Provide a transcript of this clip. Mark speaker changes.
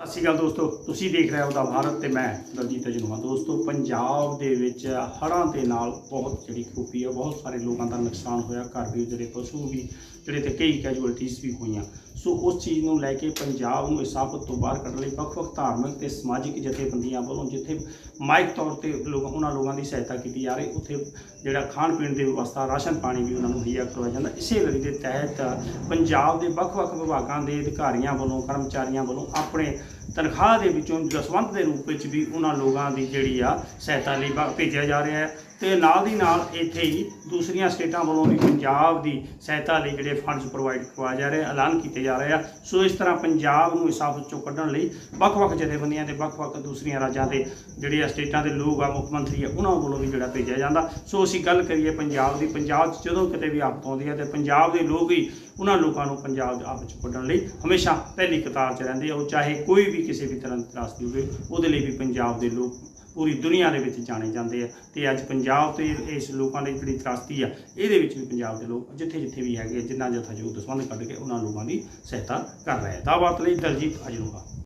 Speaker 1: ਸਤਿ ਸ਼੍ਰੀ ਅਕਾਲ ਦੋਸਤੋ, ਤੁਸੀਂ ਦੇਖ ਰਹੇ ਹੋ ਦਾ ਭਾਰਤ ਤੇ ਮੈਂ ਦਲਜੀਤ ਅਜਨੂਆ ਦੋਸਤੋ, ਪੰਜਾਬ ਦੇ ਵਿੱਚ ਹੜ੍ਹਾਂ ਦੇ ਨਾਲ ਬਹੁਤ ਜਿਹੜੀ ਖੂਬੀ ਹੈ ਬਹੁਤ ਸਾਰੇ ਲੋਕਾਂ ਦਾ ਨੁਕਸਾਨ ਹੋਇਆ, ਘਰ ਵੀ ਜਿਹੜੇ ਪਸ਼ੂ ਵੀ, ਜਿਹੜੇ ਤੇ ਕਈ ਕੈਜੁਅਲਟੀਜ਼ ਵੀ ਹੋਈਆਂ। ਸੋ ਉਸ ਚੀਜ਼ ਨੂੰ ਲੈ ਕੇ ਪੰਜਾਬ ਨੂੰ ਇਸਾਫਤ ਤੋਂ ਬਾਹਰ ਕੱਢਣ ਲਈ ਵੱਖ-ਵੱਖ ਧਾਰਮਿਕ ਤੇ ਸਮਾਜਿਕ ਜਥੇਬੰਦੀਆਂ ਵੱਲੋਂ ਜਿੱਥੇ ਮਾਇਕ ਤੌਰ ਤੇ ਲੋਕ ਉਹਨਾਂ ਲੋਕਾਂ ਦੀ ਸਹਾਇਤਾ ਕੀਤੀ ਜਾ ਰਹੀ, ਉੱਥੇ ਜਿਹੜਾ ਖਾਣ ਪੀਣ ਦੀ ਵਿਵਸਥਾ, ਰਾਸ਼ਨ ਪਾਣੀ ਵੀ ਉਹਨਾਂ ਨੂੰ ਮੁਹੱਈਆ ਕਰਵਾਇਆ ਜਾਂਦਾ। ਇਸੇ ਲੜੀ ਦੇ ਤਹਿਤ ਪੰਜਾਬ ਦੇ ਵੱਖ-ਵੱਖ ਵਿਭਾਗਾਂ ਦੇ ਅਧਿਕਾਰੀਆਂ ਵੱਲੋਂ, ਕਰਮਚਾਰੀਆਂ ਵੱਲੋਂ ਆਪਣੇ ਤਨਖਾਹ ਦੇ ਵਿੱਚੋਂ ਜਸਵੰਤ ਦੇ ਰੂਪ ਵਿੱਚ ਵੀ ਉਹਨਾਂ ਲੋਕਾਂ ਦੀ ਜਿਹੜੀ ਆ ਸਹਾਇਤਾ ਲਈ ਭ- ਭੇਜਿਆ ਜਾ ਰਿਹਾ ਹੈ। ਤੇ ਨਾਲ ਦੀ ਨਾਲ ਇੱਥੇ ਹੀ ਦੂਸਰੀਆਂ ਸਟੇਟਾਂ ਵੱਲੋਂ ਵੀ ਪੰਜਾਬ ਦੀ ਸਹਾਇਤਾ ਲਈ ਜਿਹੜੇ ਫੰਡਸ ਪ੍ਰੋਵਾਈਡ ਕਰਵਾਏ ਜਾ ਰਹੇ ਐਲਾਨ ਕੀਤੇ ਜਾ ਰਹੇ ਆ। ਸੋ ਇਸ ਤਰ੍ਹਾਂ ਪੰਜਾਬ ਨੂੰ ਇਸ ਆਫਤ ਚੋਂ ਕੱਢਣ ਲਈ ਵੱਖ-ਵੱਖ ਜਥੇਬੰਦੀਆਂ ਤੇ ਵੱਖ-ਵੱਖ ਦੂਸਰੀਆਂ ਰਾਜਾਂ ਦੇ ਜਿਹੜੇ ਆ ਸਟੇਟਾਂ ਦੇ ਲੋਕ ਆ, ਮੁੱਖ ਮੰਤਰੀ ਆ, ਉਹਨਾਂ ਵੱਲੋਂ ਵੀ ਜਿਹੜਾ ਭੇਜਿਆ ਜਾਂਦਾ। ਸੋ ਅਸੀਂ ਗੱਲ ਕਰੀਏ ਪੰਜਾਬ ਦੀ, ਪੰਜਾਬ 'ਚ ਜਦੋਂ ਕਿਤੇ ਵੀ ਆਫਤ ਆਉਂਦੀ ਹੈ ਤੇ ਪੰਜਾਬ ਦੇ ਲੋਕ ਹੀ ਉਹਨਾਂ ਲੋਕਾਂ ਨੂੰ ਪੰਜਾਬ ਦੇ ਆਫਤ 'ਚ ਕੱਢਣ ਲਈ ਹਮੇਸ਼ਾ ਪਹਿਲੀ ਕਤਾਰ 'ਚ ਰਹਿੰਦੇ ਆ। ਉਹ ਚਾਹੇ ਕੋਈ ਵੀ ਕਿਸੇ ਵੀ ਤਰ੍ਹਾਂ ਦੀ ਤਰਾਸਦੀ ਹੋਵੇ, ਉਹਦੇ ਲਈ ਵੀ ਪੰਜਾਬ ਦੇ ਲੋਕ ਪੂਰੀ ਦੁਨੀਆ ਦੇ ਵਿੱਚ ਜਾਣੇ ਜਾਂਦੇ ਆ। ਤੇ ਅੱਜ ਪੰਜਾਬ ਤੇ ਇਸ ਲੋਕਾਂ ਦੀ ਜਿਹੜੀ ਤਰਾਸਦੀ ਆ, ਇਹਦੇ ਵਿੱਚ ਵੀ ਪੰਜਾਬ ਦੇ ਲੋਕ ਜਿੱਥੇ ਜਿੱਥੇ ਵੀ ਹੈਗੇ ਜਿੰਨਾ ਜਥਾ ਜੋ ਦਸਵੰਦ ਕੱਢ ਕੇ ਉਹਨਾਂ ਲੋਕਾਂ ਦੀ ਸਹਾਇਤਾ ਕਰ ਰਹੇ ਆ। ਲਈ ਦਲਜੀਤ ਅਜਨੂਗਾ